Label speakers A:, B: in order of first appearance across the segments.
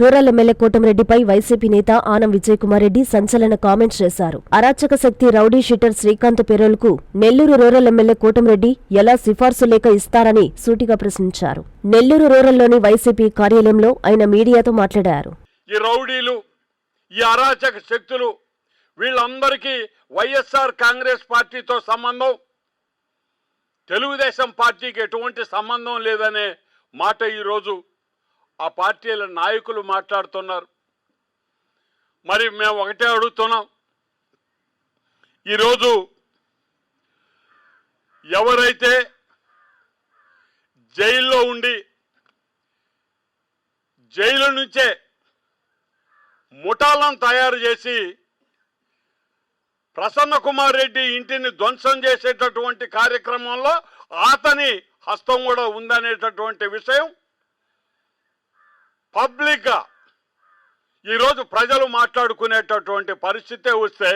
A: Rural MLA కోటమిరెడ్డిపై YCP నేత ఆనం విజయకుమార్ రెడ్డి సంచలన comments చేశారు. అరాచక శక్తి రౌడీ షీటర్ శ్రీకాంత్ పెరోల్కు నెల్లూరు రూరల్ ఎమ్మెల్యే కోటమిరెడ్డి ఎలా సిఫార్సు లేఖ ఇస్తారని సూటిగా ప్రశ్నించారు. నెల్లూరు రూరల్లోని వైసీపీ కార్యాలయంలో ఆయన మీడియాతో మాట్లాడారు.
B: ఈ రౌడీలు ఈ అరాచక శక్తులు వీళ్ళందరికీ వైఎస్ఆర్ కాంగ్రెస్ పార్టీతో సంబంధం. తెలుగుదేశం పార్టీకి ఎటువంటి సంబంధం లేదనే మాట ఈరోజు ఆ పార్టీల నాయకులు మాట్లాడుతున్నారు. మరి మేము ఒకటే అడుగుతున్నాం. ఈరోజు ఎవరైతే జైల్లో ఉండి జైలు నుంచే ముఠాలను తయారు చేసి ప్రసన్న కుమార్ రెడ్డి ఇంటిని ధ్వంసం చేసేటటువంటి కార్యక్రమంలో అతని హస్తం కూడా ఉందనేటటువంటి విషయం పబ్లిక్గా ఈరోజు ప్రజలు మాట్లాడుకునేటటువంటి పరిస్థితే వస్తే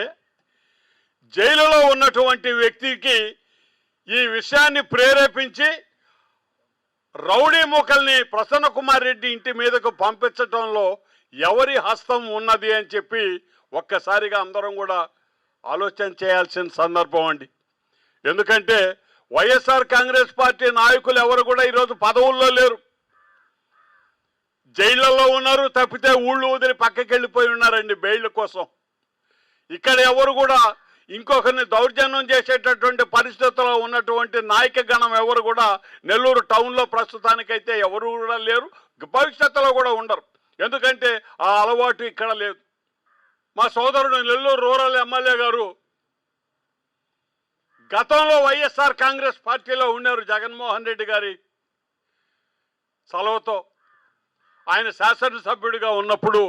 B: జైలులో ఉన్నటువంటి వ్యక్తికి ఈ విషయాన్ని ప్రేరేపించి రౌడీ మూకల్ని ప్రసన్న కుమార్ రెడ్డి ఇంటి మీదకు పంపించడంలో ఎవరి హస్తం ఉన్నది అని చెప్పి ఒక్కసారిగా అందరం కూడా ఆలోచన చేయాల్సిన సందర్భం అండి. ఎందుకంటే వైఎస్ఆర్ కాంగ్రెస్ పార్టీ నాయకులు ఎవరు కూడా ఈరోజు పదవుల్లో లేరు. జైళ్ళలో ఉన్నారు తప్పితే ఊళ్ళు వదిలి పక్కకి వెళ్ళిపోయి ఉన్నారండి బెయిల్ కోసం. ఇక్కడ ఎవరు కూడా ఇంకొకరిని దౌర్జన్యం చేసేటటువంటి పరిస్థితుల్లో ఉన్నటువంటి నాయక గణం ఎవరు కూడా నెల్లూరు టౌన్లో ప్రస్తుతానికైతే ఎవరు కూడా లేరు భవిష్యత్తులో కూడా ఉండరు. ఎందుకంటే ఆ అలవాటు ఇక్కడ లేదు. మా సోదరుడు నెల్లూరు రూరల్ ఎమ్మెల్యే గారు గతంలో వైఎస్ఆర్ కాంగ్రెస్ పార్టీలో ఉన్నారు జగన్మోహన్ రెడ్డి గారి సెలవుతో. ఆయన శాసనసభ్యుడిగా ఉన్నప్పుడు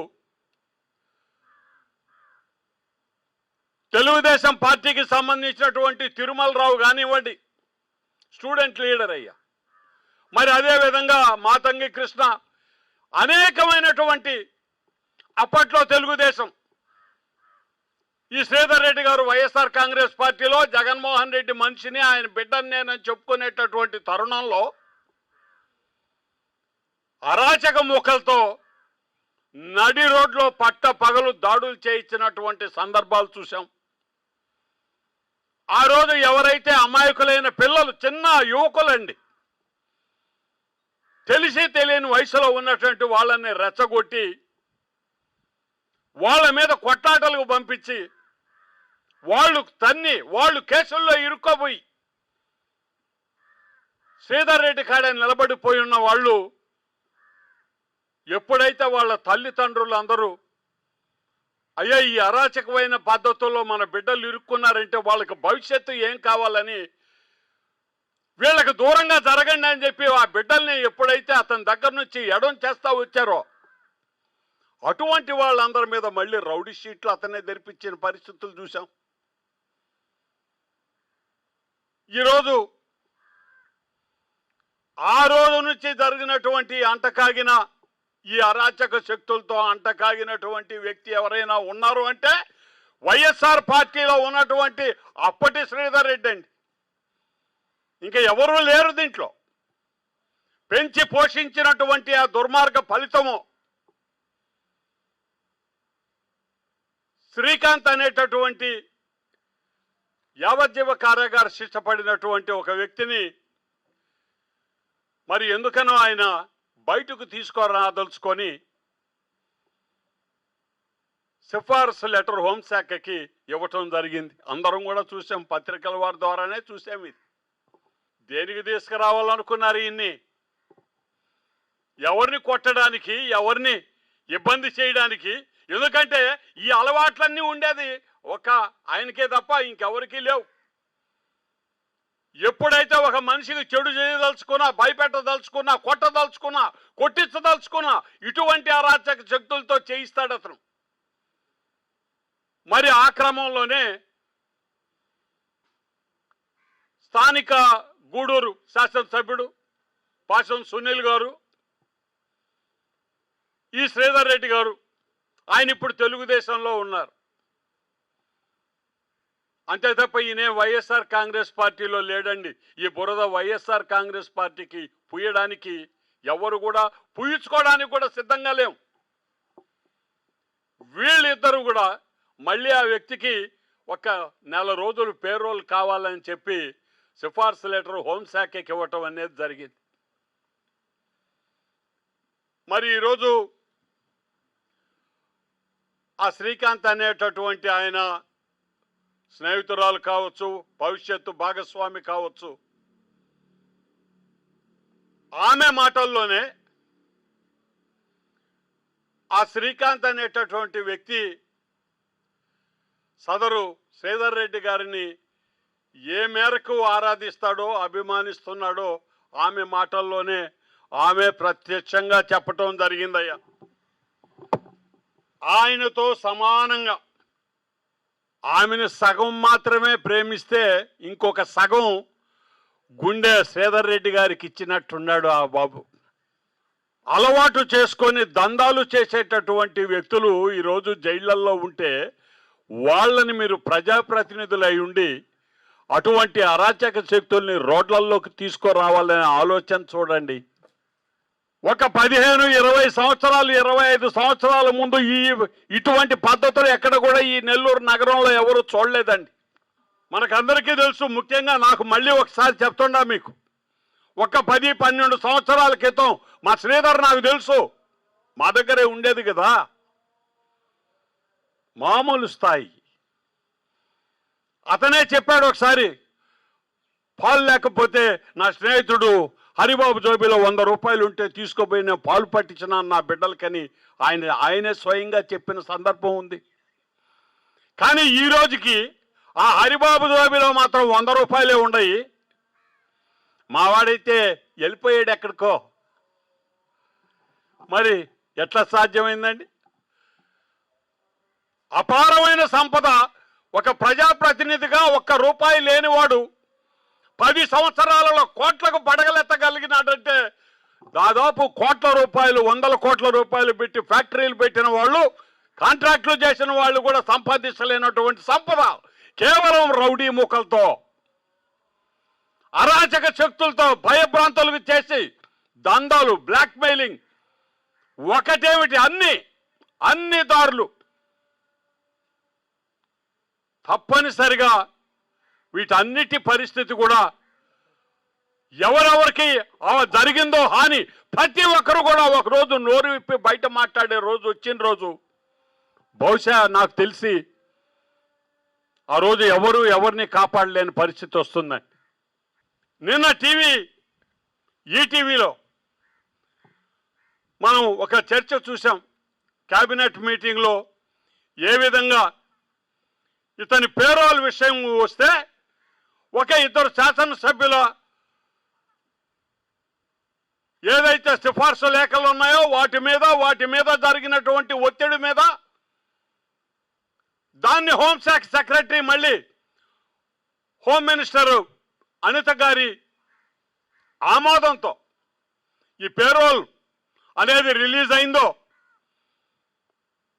B: తెలుగుదేశం పార్టీకి సంబంధించినటువంటి తిరుమలరావు కానివ్వండి స్టూడెంట్ లీడర్ అయ్యా. మరి అదే విధంగా మాతంగి కృష్ణ అనేకమైనటువంటి అప్పట్లో తెలుగుదేశం. ఈ శ్రీధర్ రెడ్డి గారు వైఎస్ఆర్ కాంగ్రెస్ పార్టీలో జగన్మోహన్ రెడ్డి మనిషిని ఆయన బిడ్డని నేనని చెప్పుకునేటటువంటి తరుణంలో అరాచక ముఖలతో నడి రోడ్లో పట్ట పగలు దాడులు చేయించినటువంటి సందర్భాలు చూసాం ఆ రోజు ఎవరైతే అమాయకులైన పిల్లలు చిన్న యువకులండి తెలిసి తెలియని వయసులో ఉన్నటువంటి వాళ్ళని రెచ్చగొట్టి వాళ్ళ మీద కొట్లాటలకు పంపించి వాళ్ళు తన్ని వాళ్ళు కేసుల్లో ఇరుక్కోపోయి శ్రీధర్ రెడ్డి కాడ నిలబడిపోయి ఉన్న వాళ్ళు ఎప్పుడైతే వాళ్ళ తల్లిదండ్రులు అందరూ అయ్యా ఈ అరాచకమైన పద్ధతుల్లో మన బిడ్డలు ఇరుక్కున్నారంటే వాళ్ళకి భవిష్యత్తు ఏం కావాలని వీళ్ళకి దూరంగా జరగండి అని చెప్పి ఆ బిడ్డల్ని ఎప్పుడైతే అతని దగ్గర నుంచి ఎడం చేస్తా వచ్చారో అటువంటి వాళ్ళందరి మీద మళ్ళీ రౌడీ షీట్లు అతనే తెరిపించిన పరిస్థితులు చూసాం ఈరోజు ఆ రోజు నుంచి జరిగినటువంటి అంటకాగిన ఈ అరాచక శక్తులతో అంటకాగినటువంటి వ్యక్తి ఎవరైనా ఉన్నారు అంటే వైఎస్ఆర్ పార్టీలో ఉన్నటువంటి అప్పటి శ్రీధర్ రెడ్డి అండి. ఇంకా ఎవరూ లేరు దీంట్లో. పెంచి పోషించినటువంటి ఆ దుర్మార్గ ఫలితము శ్రీకాంత్ అనేటటువంటి యావజ్జీవ కారాగార శిక్షపడినటువంటి ఒక వ్యక్తిని మరి ఎందుకనో ఆయన బయటకు తీసుకురాదలుచుకొని సిఫార్సు లెటర్ హోంశాఖకి ఇవ్వటం జరిగింది. అందరం కూడా చూసాం పత్రికల వారి ద్వారానే చూసాం ఇది. దేనికి తీసుకురావాలనుకున్నారు ఇన్ని? ఎవరిని కొట్టడానికి ఎవరిని ఇబ్బంది చేయడానికి? ఎందుకంటే ఈ అలవాట్లన్నీ ఉండేది. ఒక ఆయనకే తప్ప ఇంకెవరికీ లేవు. ఎప్పుడైతే ఒక మనిషికి చెడు చేయదలుచుకున్నా భయపెట్టదలుచుకున్నా కొట్టదలుచుకున్నా కొట్టించదలుచుకున్నా ఇటువంటి అరాచక శక్తులతో చేయిస్తాడు అతను. మరి ఆ క్రమంలోనే స్థానిక గూడూరు శాసనసభ్యుడు పాశం సునీల్ గారు ఈ శ్రీధర్ రెడ్డి గారు ఆయన ఇప్పుడు తెలుగుదేశంలో ఉన్నారు. అంతే తప్ప ఈయనే వైఎస్ఆర్ కాంగ్రెస్ పార్టీలో లేడండి. ఈ బురద వైఎస్ఆర్ కాంగ్రెస్ పార్టీకి పుయ్యడానికి ఎవరు కూడా పుయ్యించుకోవడానికి కూడా సిద్ధంగా లేం. వీళ్ళిద్దరూ కూడా మళ్ళీ ఆ వ్యక్తికి ఒక నెల రోజులు పేరోల్ కావాలని చెప్పి సిఫార్సు లెటర్ హోంశాఖకి ఇవ్వటం అనేది జరిగింది. మరి ఈరోజు ఆ శ్రీకాంత్ అనేటటువంటి ఆయన స్నేహితురాలు కావచ్చు భవిష్యత్తు భాగస్వామి కావచ్చు. ఆమె మాటల్లోనే ఆ శ్రీకాంత్ అనేటటువంటి వ్యక్తి సదరు శ్రీధర్ రెడ్డి గారిని ఏ మేరకు ఆరాధిస్తాడో అభిమానిస్తున్నాడో ఆమె మాటల్లోనే ఆమె ప్రత్యక్షంగా చెప్పటం జరిగిందయ్యా. ఆయనతో సమానంగా ఆమెను సగం మాత్రమే ప్రేమిస్తే ఇంకొక సగం గుండె శ్రీధర్ రెడ్డి గారికి ఇచ్చినట్టున్నాడు ఆ బాబు. అలవాటు చేసుకొని దందాలు చేసేటటువంటి వ్యక్తులు ఈరోజు జైళ్ళల్లో ఉంటే వాళ్ళని మీరు ప్రజాప్రతినిధులై ఉండి అటువంటి అరాచక శక్తుల్ని రోడ్లలోకి తీసుకురావాలనే ఆలోచన చూడండి. ఒక పదిహేను ఇరవై సంవత్సరాలు ఇరవై ఐదు సంవత్సరాల ముందు ఈ ఇటువంటి పద్ధతులు ఎక్కడ కూడా ఈ నెల్లూరు నగరంలో ఎవరు చూడలేదండి. మనకందరికీ తెలుసు ముఖ్యంగా నాకు మళ్ళీ ఒకసారి చెప్తుండా మీకు. ఒక పది పన్నెండు సంవత్సరాల క్రితం మా శ్రీధర్ నాకు తెలుసు మా దగ్గరే ఉండేది కదా. మామూలు స్థాయి. అతనే చెప్పాడు ఒకసారి పాలు లేకపోతే నా స్నేహితుడు హరిబాబు జోబిలో వంద రూపాయలు ఉంటే తీసుకుపోయి నేను పాలు పట్టించిన నా బిడ్డలకని ఆయన ఆయనే స్వయంగా చెప్పిన సందర్భం ఉంది. కానీ ఈ రోజుకి ఆ హరిబాబు జోబిలో మాత్రం వంద రూపాయలే ఉండయి. మావాడైతే వెళ్ళిపోయాడు ఎక్కడికో. మరి ఎట్లా సాధ్యమైందండి? అపారమైన సంపద ఒక ప్రజాప్రతినిధిగా ఒక్క రూపాయి లేనివాడు పది సంవత్సరాలలో కోట్లకు పడగలెత్తగలిగినాడంటే దాదాపు కోట్ల రూపాయలు వందల కోట్ల రూపాయలు పెట్టి ఫ్యాక్టరీలు పెట్టిన వాళ్ళు కాంట్రాక్టులు చేసిన వాళ్ళు కూడా సంపాదించలేనటువంటి సంపద. కేవలం రౌడీ మూకలతో అరాచక శక్తులతో భయభ్రాంతులకు చేసి దందాలు బ్లాక్మెయిలింగ్. ఒకటేమిటి? అన్ని అన్ని దారులు. తప్పనిసరిగా వీటన్నిటి పరిస్థితి కూడా ఎవరెవరికి జరిగిందో హాని ప్రతి ఒక్కరు కూడా ఒకరోజు నోరు విప్పి బయట మాట్లాడే రోజు వచ్చిన రోజు. బహుశా నాకు తెలిసి ఆ రోజు ఎవరు ఎవరిని కాపాడలేని పరిస్థితి వస్తుందండి నిన్న టీవీ ఈటీవీలో మనం ఒక చర్చ చూసాం క్యాబినెట్ మీటింగ్లో ఏ విధంగా ఇతని పేరోల్ విషయం వస్తే ఒక ఇద్దరు శాసనసభ్యులు. ఏదైతే సిఫార్సు లేఖలు ఉన్నాయో వాటి మీద వాటి మీద జరిగినటువంటి ఒత్తిడి మీద దాన్ని హోంశాఖ సెక్రటరీ మళ్ళీ హోమ్ మినిస్టర్ అనిత గారి ఆమోదంతో ఈ పేరోల్ అనేది రిలీజ్ అయిందో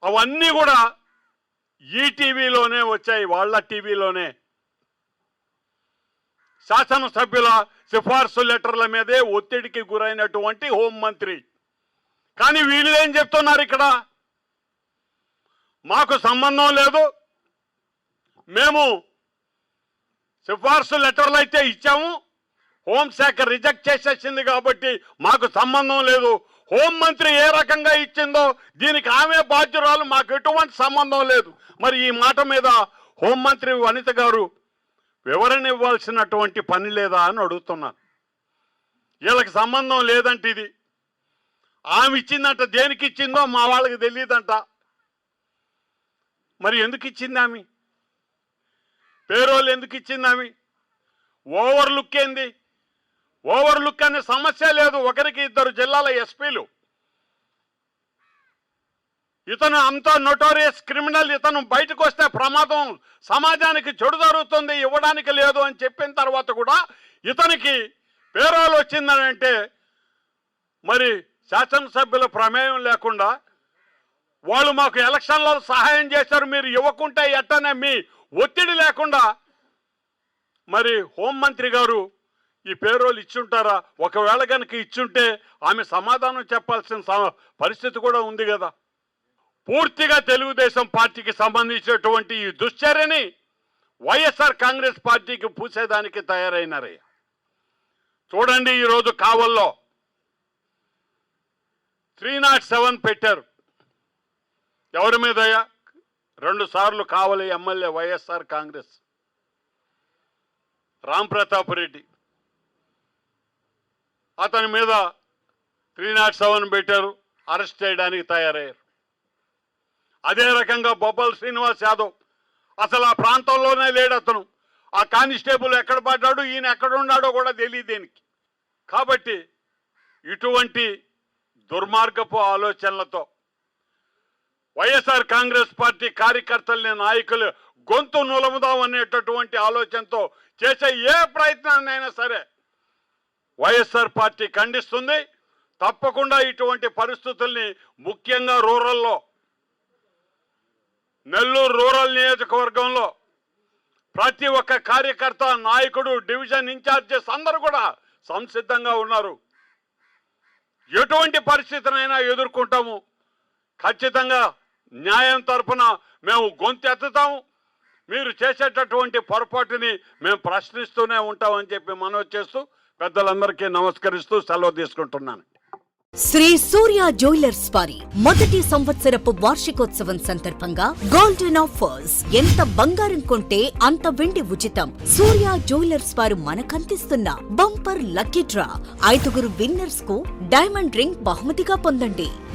B: అవన్నీ కూడా ఈటీవీలోనే వచ్చాయి వాళ్ళ టీవీలోనే. శాసనసభ్యుల సిఫార్సు లెటర్ల మీదే ఒత్తిడికి గురైనటువంటి హోంమంత్రి. కానీ వీళ్ళు ఏం చెప్తున్నారు ఇక్కడ? మాకు సంబంధం లేదు. మేము సిఫార్సు లెటర్లు అయితే ఇచ్చాము. హోంశాఖ రిజెక్ట్ చేసేసింది కాబట్టి మాకు సంబంధం లేదు. హోంమంత్రి ఏ రకంగా ఇచ్చిందో దీనికి ఆమె బాధ్యురాలు మాకు ఎటువంటి సంబంధం లేదు. మరి ఈ మాట మీద హోంమంత్రి వనిత గారు వివరణ ఇవ్వాల్సినటువంటి పని లేదా అని అడుగుతున్నాను. వీళ్ళకి సంబంధం లేదంట ఇది. ఆమె ఇచ్చిందంట దేనికి ఇచ్చిందో మా వాళ్ళకి తెలియదంట. మరి ఎందుకు ఇచ్చింది ఆమె? పేరోలు ఎందుకు ఇచ్చింది ఆమె? ఓవర్ లుక్ ఏంది? ఓవర్ లుక్ అనే సమస్య లేదు. ఒకరికి ఇద్దరు జిల్లాల ఎస్పీలు. ఇతను అంత నొటోరియస్ క్రిమినల్ ఇతను బయటకు వస్తే ప్రమాదం సమాజానికి చెడు జరుగుతుంది ఇవ్వడానికి లేదు అని చెప్పిన తర్వాత కూడా ఇతనికి పేరోలు వచ్చిందని అంటే మరి శాసనసభ్యుల ప్రమేయం లేకుండా వాళ్ళు మాకు ఎలక్షన్లో సహాయం చేశారు మీరు ఇవ్వకుంటే ఎట్టనే మీ ఒత్తిడి లేకుండా మరి హోంమంత్రి గారు ఈ పేరోలు ఇచ్చుంటారా? ఒకవేళ కనుక ఇచ్చుంటే ఆమె సమాధానం చెప్పాల్సిన పరిస్థితి కూడా ఉంది కదా. పూర్తిగా తెలుగుదేశం పార్టీకి సంబంధించినటువంటి ఈ దుశ్చర్యని వైఎస్ఆర్ కాంగ్రెస్ పార్టీకి పూసేదానికి తయారైనారయ్య. చూడండి ఈరోజు కావల్లో త్రీ నాట్ సెవెన్ పెట్టారు. ఎవరి మీదయ్యా? రెండు సార్లు కావలి ఎమ్మెల్యే వైఎస్ఆర్ కాంగ్రెస్. రామ్ ప్రతాప్ రెడ్డి. అతని మీద త్రీ నాట్ సెవెన్ పెట్టారు అరెస్ట్ చేయడానికి తయారయ్యారు. అదే రకంగా బొబ్బల్ శ్రీనివాస్ యాదవ్. అసలు ఆ ప్రాంతంలోనే లేడు అతను. ఆ కానిస్టేబుల్ ఎక్కడ పడ్డాడు ఈయన ఎక్కడ ఉన్నాడో కూడా తెలియదు దీనికి. కాబట్టి ఇటువంటి దుర్మార్గపు ఆలోచనలతో వైఎస్ఆర్ కాంగ్రెస్ పార్టీ కార్యకర్తల్ని నాయకులు గొంతు నులముదాం అనేటటువంటి ఆలోచనతో చేసే ఏ ప్రయత్నాన్నైనా సరే వైఎస్ఆర్ పార్టీ ఖండిస్తుంది. తప్పకుండా ఇటువంటి పరిస్థితుల్ని ముఖ్యంగా రూరల్లో నెల్లూరు రూరల్ నియోజకవర్గంలో ప్రతి ఒక్క కార్యకర్త నాయకుడు డివిజన్ ఇన్ఛార్జెస్ అందరూ కూడా సంసిద్ధంగా ఉన్నారు. ఎటువంటి పరిస్థితినైనా ఎదుర్కొంటాము. ఖచ్చితంగా న్యాయం తరపున మేము గొంతెత్తుతాము మీరు చేసేటటువంటి పొరపాటుని మేము ప్రశ్నిస్తూనే ఉంటామని చెప్పి మనవి చేస్తూ పెద్దలందరికీ నమస్కరిస్తూ సెలవు తీసుకుంటున్నాను.
C: శ్రీ సూర్య జ్యువెలర్స్ వారి మొదటి సంవత్సరపు వార్షికోత్సవం సందర్భంగా గోల్డెన్ ఆఫర్స్ ఎంత బంగారం కొంటే అంత వెండి ఉచితం. సూర్య జ్యువెలర్స్ వారు మనకందిస్తున్న బంపర్ లక్కీ డ్రా. ఐదుగురు విన్నర్స్కు డైమండ్ రింగ్ బహుమతిగా పొందండి.